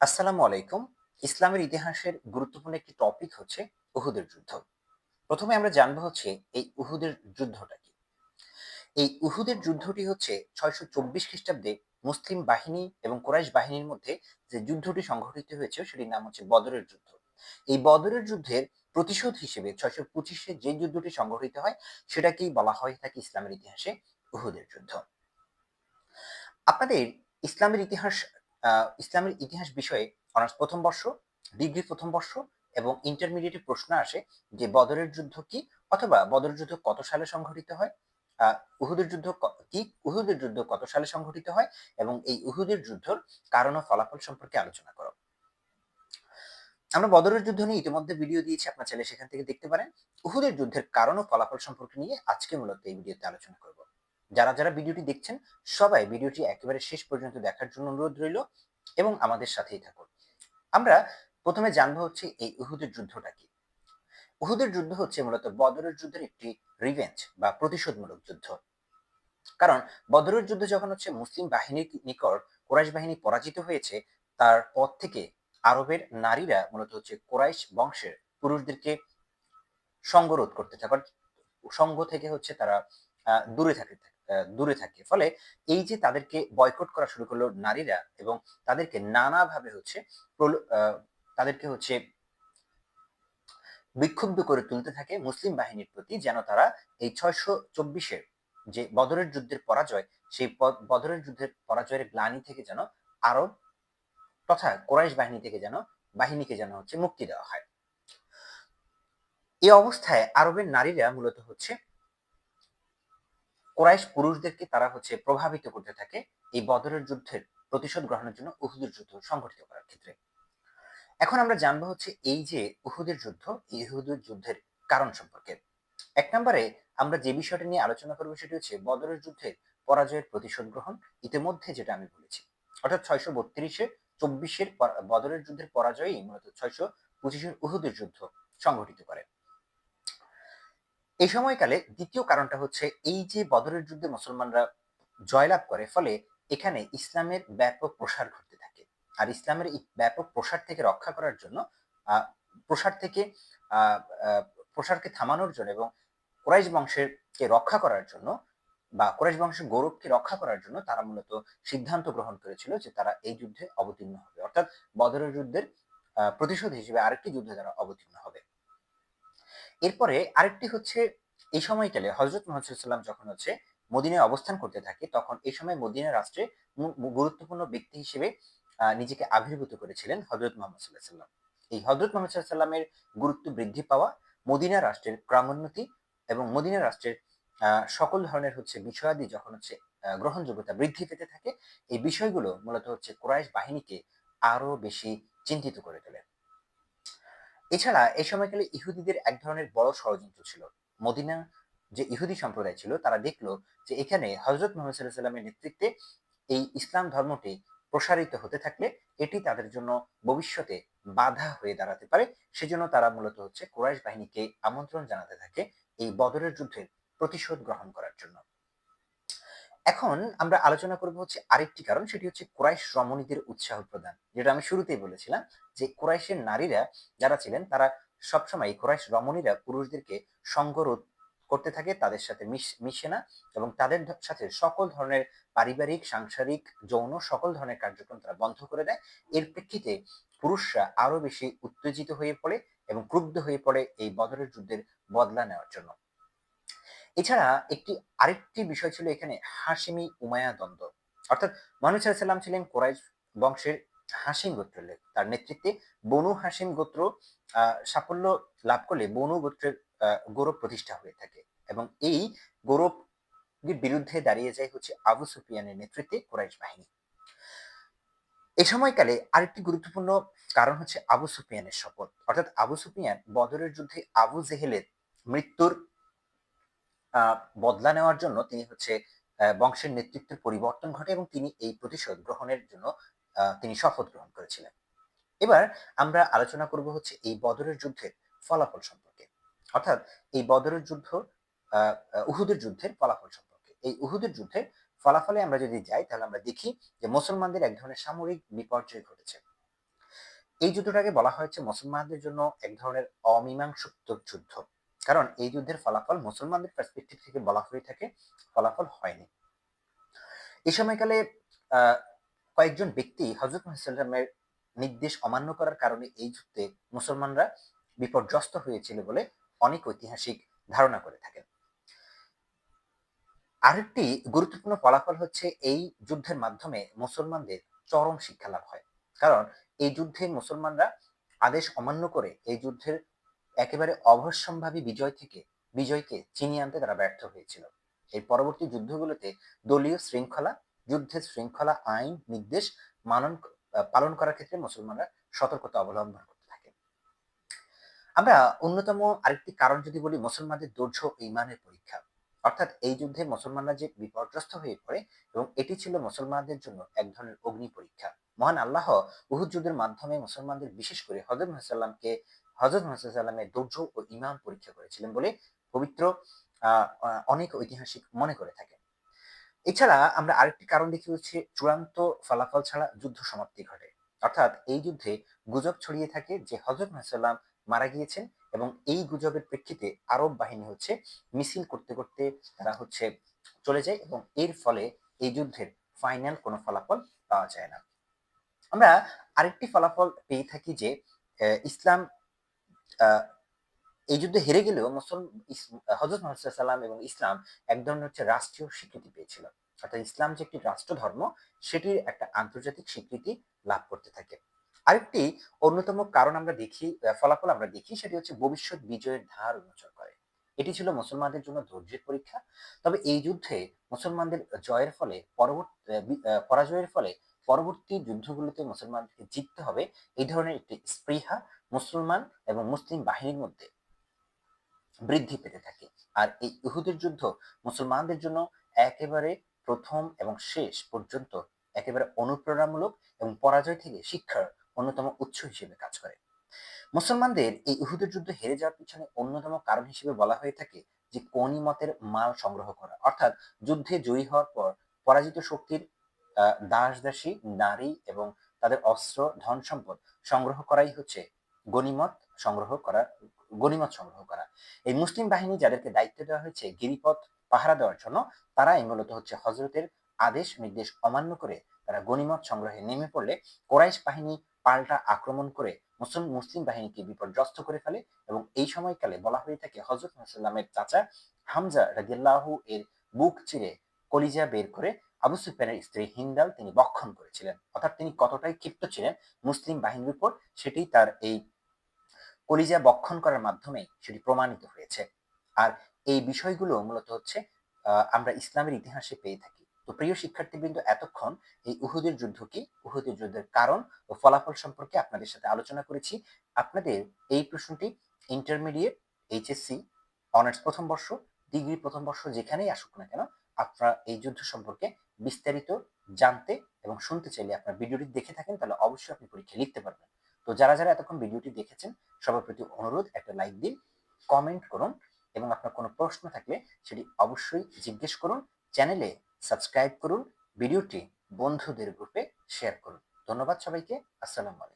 আসসালামু আলাইকুম। ইসলামের ইতিহাসের গুরুত্বপূর্ণ একটি টপিক হচ্ছে উহুদের যুদ্ধ। প্রথমে আমরা জানব হচ্ছে এই উহুদের যুদ্ধটা কি। এই উহুদের যুদ্ধটি হচ্ছে ছয়শো চব্বিশ খ্রিস্টাব্দে মুসলিম বাহিনী এবং কোরাইশ বাহিনীর মধ্যে যে যুদ্ধটি সংঘটিত হয়েছে সেটির নাম হচ্ছে বদরের যুদ্ধ। এই বদরের যুদ্ধের প্রতিশোধ হিসেবে ছয়শো পঁচিশে যে যুদ্ধটি সংঘটিত হয়, সেটাকেই বলা হয় থাকে ইসলামের ইতিহাসে উহুদের যুদ্ধ। আপনাদের ইসলামের ইতিহাস ইসলামের ইতিহাস বিষয়ে অনার্স প্রথম বর্ষ, ডিগ্রি প্রথম বর্ষ এবং ইন্টারমিডিয়েটে প্রশ্ন আসে যে বদরের যুদ্ধ কি অথবা বদরের যুদ্ধ কত সালে সংঘটিত হয়? উহুদের যুদ্ধ কি উহুদের যুদ্ধ কত সালে সংঘটিত হয় এবং এই উহুদের যুদ্ধর কারণ ও ফলাফল সম্পর্কে আলোচনা করো। আমরা বদরের যুদ্ধ নিয়ে ইতিমধ্যে ভিডিও দিয়েছি, আপনার চাইলে সেখান থেকে দেখতে পারেন। উহুদের যুদ্ধের কারণ ও ফলাফল সম্পর্কে নিয়ে আজকে মূলত এই ভিডিওতে আলোচনা করব। যারা যারা ভিডিওটি দেখছেন সবাই ভিডিওটি একেবারে শেষ পর্যন্ত দেখার জন্য অনুরোধ রইল এবং আমাদের সাথেই থাকুন। আমরা প্রথমে জানব হচ্ছে এই উহুদের যুদ্ধটা কি? উহুদের যুদ্ধ হচ্ছে মূলত বদরের যুদ্ধের একটি রিভেঞ্জ বা প্রতিশোধমূলক যুদ্ধ। কারণ বদরের যুদ্ধ যখন হচ্ছে মুসলিম বাহিনীর নিকট কোরাইশ বাহিনী পরাজিত হয়েছে তার পর থেকে আরবের নারীরা মূলত হচ্ছে কোরাইশ বংশের পুরুষদেরকে সঙ্গরোধ করতে থাকে। সঙ্গ থেকে হচ্ছে তারা দূরে থাকে। আহ, দূরে থাকে। ফলে এই যে তাদেরকে বয়কট করা শুরু করল নারীরা এবং তাদেরকে নানাভাবে হচ্ছে তাদেরকে হচ্ছে বিক্ষুব্ধ করে তুলতে থাকে মুসলিম বাহিনীর প্রতি যেন তারা এই ছয়শো চব্বিশের যে বদরের যুদ্ধের পরাজয়, সেই বদরের যুদ্ধের পরাজয়ের গ্লানি থেকে যেন আরব তথা কোরাইশ বাহিনী থেকে যেন, বাহিনীকে যেন হচ্ছে মুক্তি দেওয়া হয়। এই অবস্থায় আরবের নারীরা মূলত হচ্ছে কোরাইশ পুরুষদেরকে তারা হচ্ছে প্রভাবিত করতে থাকে এই বদরের যুদ্ধের প্রতিশোধ গ্রহণের জন্য উহুদের যুদ্ধ সংঘটিত করার ক্ষেত্রে। এখন আমরা জানব হচ্ছে এই যে উহুদের যুদ্ধ, এই উহুদের যুদ্ধের কারণ সম্পর্কে। এক নম্বরে আমরা যে বিষয়টা নিয়ে আলোচনা করব সেটি হচ্ছে বদরের যুদ্ধের পরাজয়ের প্রতিশোধ গ্রহণ। ইতিমধ্যে যেটা আমি বলেছি, অর্থাৎ ছয়শো বত্রিশে চব্বিশের বদরের যুদ্ধের পরাজয়ই মূলত ছয়শো পঁচিশের উহুদের যুদ্ধ সংঘটিত করে। এই সময়কালে দ্বিতীয় কারণটা হচ্ছে এই যে বদরের যুদ্ধে মুসলমানরা জয়লাভ করে, ফলে এখানে ইসলামের ব্যাপক প্রসার ঘটতে থাকে। আর ইসলামের ব্যাপক প্রসার থেকে রক্ষা করার জন্য প্রসার থেকে প্রসারকে থামানোর জন্য এবং কোরাইশ বংশের কে রক্ষা করার জন্য বা কোরাইশ বংশের গৌরবকে রক্ষা করার জন্য তারা মূলত সিদ্ধান্ত গ্রহণ করেছিল যে তারা এই যুদ্ধে অবতীর্ণ হবে। অর্থাৎ বদরের যুদ্ধের প্রতিশোধ হিসেবে আরেকটি যুদ্ধে তারা অবতীর্ণ হবে। এরপরে আরেকটি হচ্ছে এই সময়কালে হজরত মোহাম্মদ যখন হচ্ছে মদিনায় অবস্থান করতে থাকে, তখন এই সময় মদিনা রাষ্ট্রে গুরুত্বপূর্ণ ব্যক্তি হিসেবে নিজেকে আবির্ভূত করেছিলেন হজরত মোহাম্মদ সাল্লাহ সাল্লাম এই হজরত মোহাম্মদ সাল্লামের গুরুত্ব বৃদ্ধি পাওয়া মদিনা রাষ্ট্রের ক্রমোন্নতি এবং মদিনা রাষ্ট্রের সকল ধরনের হচ্ছে বিষয়াদি যখন হচ্ছে গ্রহণযোগ্যতা বৃদ্ধি পেতে থাকে, এই বিষয়গুলো মূলত হচ্ছে কোরাইশ বাহিনীকে আরও বেশি চিন্তিত করে তোলে। এছাড়া এই সময়কালে ইহুদিদের এক ধরনের বড় ষড়যন্ত্র ছিল। মদিনা যে ইহুদি সম্প্রদায় ছিল, তারা দেখল যে এখানে হজরত মোহাম্মদ সাল্লামের নেতৃত্বে এই ইসলাম ধর্মটি প্রসারিত হতে থাকলে এটি তাদের জন্য ভবিষ্যতে বাধা হয়ে দাঁড়াতে পারে। সেজন্য তারা মূলত হচ্ছে কুরাইশ বাহিনীকে আমন্ত্রণ জানাতে থাকে এই বদরের যুদ্ধের প্রতিশোধ গ্রহণ করার জন্য। এখন আমরা আলোচনা করব হচ্ছে আরেকটি কারণ, সেটি হচ্ছে কুরাইশ রমণীদের উৎসাহ প্রদান। যেটা আমি শুরুতেই বলেছিলাম যে কুরাইশের নারীরা যারা ছিলেন, তারা সবসময় কুরাইশ রমণীরা পুরুষদেরকে সঙ্গরোধ করতে থাকে, তাদের সাথে মিশ- না এবং তাদের সাথে সকল ধরনের পারিবারিক, সাংসারিক, যৌন সকল ধরনের কার্যক্রম তারা বন্ধ করে দেয়। এর প্রেক্ষিতে পুরুষরা আরও বেশি উত্তেজিত হয়ে পড়ে এবং ক্রুব্ধ হয়ে পড়ে এই বদরের যুদ্ধের বদলা নেওয়ার জন্য। এছাড়া একটি আরেকটি বিষয় ছিল এখানে হাসিমি উমায়া দ্বন্দ্ব। অর্থাৎ মানুষ সাল্লাম ছিলেন কোরাইশ বংশের হাসিম গোত্রের লোক। তার নেতৃত্বে বনু হাসিম গোত্র সাফল্য লাভ করলে বনু গোত্রের গৌরব প্রতিষ্ঠা হয়ে থাকে এবং এই গৌরব বিরুদ্ধে দাঁড়িয়ে যায় হচ্ছে আবু সুফিয়ানের নেতৃত্বে কোরাইশ বাহিনী। এই সময়কালে আরেকটি গুরুত্বপূর্ণ কারণ হচ্ছে আবু সুফিয়ানের শপথ। অর্থাৎ আবু সুফিয়ান বদরের যুদ্ধে আবু জেহেলের মৃত্যুর বদলা নেওয়ার জন্য তিনি হচ্ছে বংশের নেতৃত্বের পরিবর্তন ঘটে এবং তিনি এই প্রতিশোধ গ্রহণের জন্য তিনি শপথ গ্রহণ করেছিলেন। এবার আমরা আলোচনা করব হচ্ছে এই বদরের যুদ্ধের ফলাফল সম্পর্কে। অর্থাৎ এই বদরের যুদ্ধ উহুদের যুদ্ধের ফলাফল সম্পর্কে। এই উহুদের যুদ্ধের ফলাফলে আমরা যদি যাই, তাহলে আমরা দেখি যে মুসলমানদের এক ধরনের সামরিক বিপর্যয় ঘটেছে। এই যুদ্ধটাকে বলা হয়েছে মুসলমানদের জন্য এক ধরনের অমীমাংসিত যুদ্ধ। কারণ এই যুদ্ধের ফলাফল মুসলমানদের পার্সপেক্টিভ থেকে বলা হয়ে থাকে, ফলাফল হয়নি। এই সময়কালে কয়েকজন ব্যক্তি হজরত মুসাল্লামের নির্দেশ অমান্য করার কারণে এই যুদ্ধে মুসলমানরা বিপর্যস্ত হয়েছিল বলে অনেক ঐতিহাসিক ধারণা করে থাকেন। আরেকটি গুরুত্বপূর্ণ ফলাফল হচ্ছে এই যুদ্ধের মাধ্যমে মুসলমানদের চরম শিক্ষা লাভ হয়। কারণ এই যুদ্ধে মুসলমানরা আদেশ অমান্য করে এই যুদ্ধের একেবারে অবশ্যম্ভাবী বিজয় থেকে, বিজয়কে চিনিয়ে আনতে তারা ব্যর্থ হয়েছিল। এই পরবর্তী যুদ্ধগুলোতে দলীয় শৃঙ্খলা, যুদ্ধের শৃঙ্খলা আইন নির্দেশ মানন পালন করার ক্ষেত্রে মুসলমানরা সতর্কতা অবলম্বন করতে থাকে আমরা অন্যতম আরেকটি কারণ যদি বলি, মুসলমানদের ধৈর্য ইমানের পরীক্ষা। অর্থাৎ এই যুদ্ধে মুসলমানরা যে বিপর্যস্ত হয়ে পড়ে এবং এটি ছিল মুসলমানদের জন্য এক ধরনের অগ্নি পরীক্ষা। মহান আল্লাহ উহুদ যুদ্ধের মাধ্যমে মুসলমানদের, বিশেষ করে হজরত মহাসাল্লামকে হজরত মহাসাল্লামের ধৈর্য ও ইমান পরীক্ষা করেছিলেন বলে পবিত্র অনেক ঐতিহাসিক মনে করে থাকেন। এছাড়া আমরা আরেকটি কারণ দেখি হচ্ছে চূড়ান্ত ফলাফল ছাড়া যুদ্ধ সমাপ্তি ঘটে। অর্থাৎ এই যুদ্ধে গুজব ছড়িয়ে থাকে যে হজরত মহাসাল্লাম মারা গিয়েছেন এবং এই গুজবের প্রেক্ষিতে আরব বাহিনী হচ্ছে মিছিল করতে করতে তারা হচ্ছে চলে যায় এবং এর ফলে এই যুদ্ধের ফাইনাল কোনো ফলাফল পাওয়া যায় না। আমরা আরেকটি ফলাফল পেয়ে থাকি যে ইসলাম এই যুদ্ধে হেরে গেলেও মুসলমান হজরত মোহাম্মদ সাল্লাম এবং ইসলাম এক ধরনের হচ্ছে রাষ্ট্রীয় স্বীকৃতি পেয়েছিল। অর্থাৎ ইসলাম যে একটি রাষ্ট্র ধর্ম সেটির একটা আন্তর্জাতিক স্বীকৃতি লাভ করতে থাকে। আরেকটি অন্যতম কারণ আমরা দেখি ফলাফল আমরা দেখি, সেটি হচ্ছে ভবিষ্যৎ বিজয়ের ধার উন্মোচন করে। এটি ছিল মুসলমানদের জন্য ধৈর্যের পরীক্ষা। তবে এই যুদ্ধে মুসলমানদের জয়ের ফলে, পরবর্তী পরাজয়ের ফলে পরবর্তী যুদ্ধগুলোতে মুসলমানদেরকে জিততে হবে। এই ধরনের একটি স্পৃহা মুসলমান এবং মুসলিম বাহিনীর মধ্যে বৃদ্ধি পেতে থাকে। আর এই ইহুদের যুদ্ধ মুসলমানদের জন্য একেবারে প্রথম এবং শেষ পর্যন্ত একেবারে অনুপ্রেরণামূলক এবং পরাজয় থেকে শিক্ষার অন্যতম উৎস হিসেবে কাজ করে। মুসলমানদের এই ইহুদের যুদ্ধ হেরে যাওয়ার পিছনে অন্যতম কারণ হিসেবে বলা হয়ে থাকে যে মতের মাল সংগ্রহ করা। অর্থাৎ যুদ্ধে জয়ী হওয়ার পর পরাজিত শক্তির দাস দাসী নারী এবং তাদের অস্ত্র, ধন সম্পদ সংগ্রহ করাই হচ্ছে গণিমত সংগ্রহ করা, গণিমত সংগ্রহ করা। এই মুসলিম বাহিনী যাদেরকে দায়িত্ব দেওয়া হয়েছে গিরিপথ পাহারা দেওয়ার জন্য, তারাই মূলত হচ্ছে হজরতের আদেশ, নির্দেশ অমান্য করে তারা গণিমত সংগ্রহে নেমে পড়লে কোরাইশ বাহিনী পাল্টা আক্রমণ করে মুসলিম মুসলিম বাহিনীকে বিপর্যস্ত করে ফেলে এবং এই সময়কালে বলা হয়ে থাকে হজরত মুসাল্লামের চাচা হামজা রাজিয়াল্লাহু এর বুক চিরে কলিজা বের করে আবু সুফিয়ানের স্ত্রী হিন্দাল তিনি বক্ষণ করেছিলেন। অর্থাৎ তিনি কতটাই ক্ষিপ্ত ছিলেন মুসলিম বাহিনীর উপর, সেটি তার এই কলিজা বক্ষণ করার মাধ্যমে সেটি প্রমাণিত হয়েছে। আর এই বিষয়গুলো মূলত হচ্ছে আমরা ইসলামের ইতিহাসে পেয়ে থাকি। তো প্রিয় শিক্ষার্থীবৃন্দ, এতক্ষণ এই উহুদের যুদ্ধ কি, উহুদের যুদ্ধের কারণ ও ফলাফল সম্পর্কে আপনাদের সাথে আলোচনা করেছি। আপনাদের এই প্রশ্নটি ইন্টারমিডিয়েট এইচএসসি অনার্স প্রথম বর্ষ ডিগ্রি প্রথম বর্ষ যেখানেই আসুক না কেন, আপনারা এই যুদ্ধ সম্পর্কে বিস্তারিত জানতে এবং শুনতে চাইলে আপনার ভিডিওটি দেখে থাকেন, তাহলে অবশ্যই আপনি পরীক্ষা লিখতে পারবেন। তো যারা যারা এতক্ষণ ভিডিওটি দেখেছেন, সবার প্রতি অনুরোধ, একটা লাইক দিন কমেন্ট করুন এবং আপনার কোনো প্রশ্ন থাকলে সেটি অবশ্যই জিজ্ঞেস করুন চ্যানেলে সাবস্ক্রাইব করুন, ভিডিওটি বন্ধুদের গ্রুপে শেয়ার করুন। ধন্যবাদ সবাইকে, আসসালামু আলাইকুম।